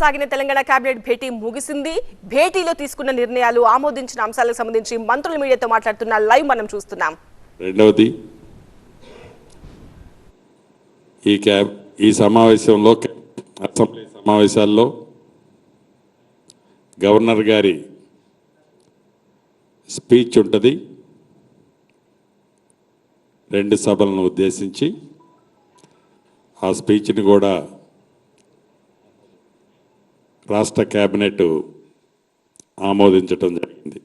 సాగిన తెలంగాణ కేబినెట్ భేటీ ముగిసింది. భేటీలో తీసుకున్న నిర్ణయాలు ఆమోదించిన అంశాలకు సంబంధించి మంత్రుల మీడియాతో మాట్లాడుతున్న లైవ్ మనం చూస్తున్నాం. రెండవది ఈ క్యాబ్ ఈ సమావేశంలో అసెంబ్లీ సమావేశాల్లో గవర్నర్ గారి స్పీచ్ ఉంటుంది. రెండు సభలను ఉద్దేశించి ఆ స్పీచ్ని కూడా రాష్ట్ర క్యాబినెట్ ఆమోదించటం జరిగింది.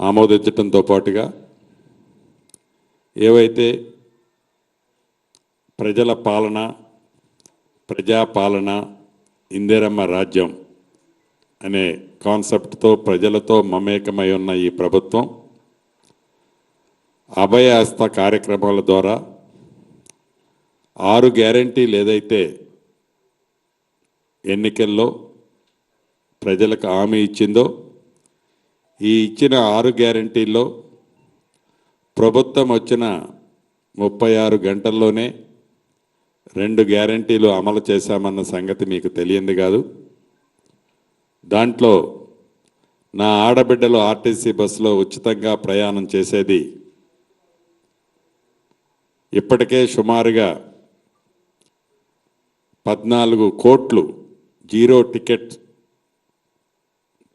ఆమోదించటంతో పాటుగా ఏవైతే ప్రజల పాలన ప్రజాపాలన ఇందిరమ్మ రాజ్యం అనే కాన్సెప్ట్తో ప్రజలతో మమేకమై ఉన్న ఈ ప్రభుత్వం అభయహస్త కార్యక్రమాల ద్వారా ఆరు గ్యారంటీలు ఏదైతే ఎన్నికల్లో ప్రజలకు హామీ ఇచ్చిందో ఈ ఇచ్చిన ఆరు గ్యారంటీల్లో ప్రభుత్వం వచ్చిన ముప్పై ఆరు గంటల్లోనే రెండు గ్యారంటీలు అమలు చేశామన్న సంగతి మీకు తెలియంది కాదు. దాంట్లో నా ఆడబిడ్డలు ఆర్టీసీ బస్సులో ఉచితంగా ప్రయాణం చేసేది ఇప్పటికే సుమారుగా పద్నాలుగు కోట్లు జీరో టికెట్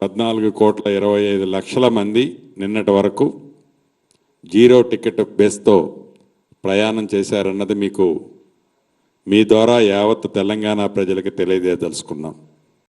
పద్నాలుగు కోట్ల ఇరవై ఐదు లక్షల మంది నిన్నటి వరకు జీరో టికెట్ బేస్తో ప్రయాణం చేశారన్నది మీకు మీ ద్వారా యావత్ తెలంగాణ ప్రజలకు తెలియజేయదలుచుకున్నాం.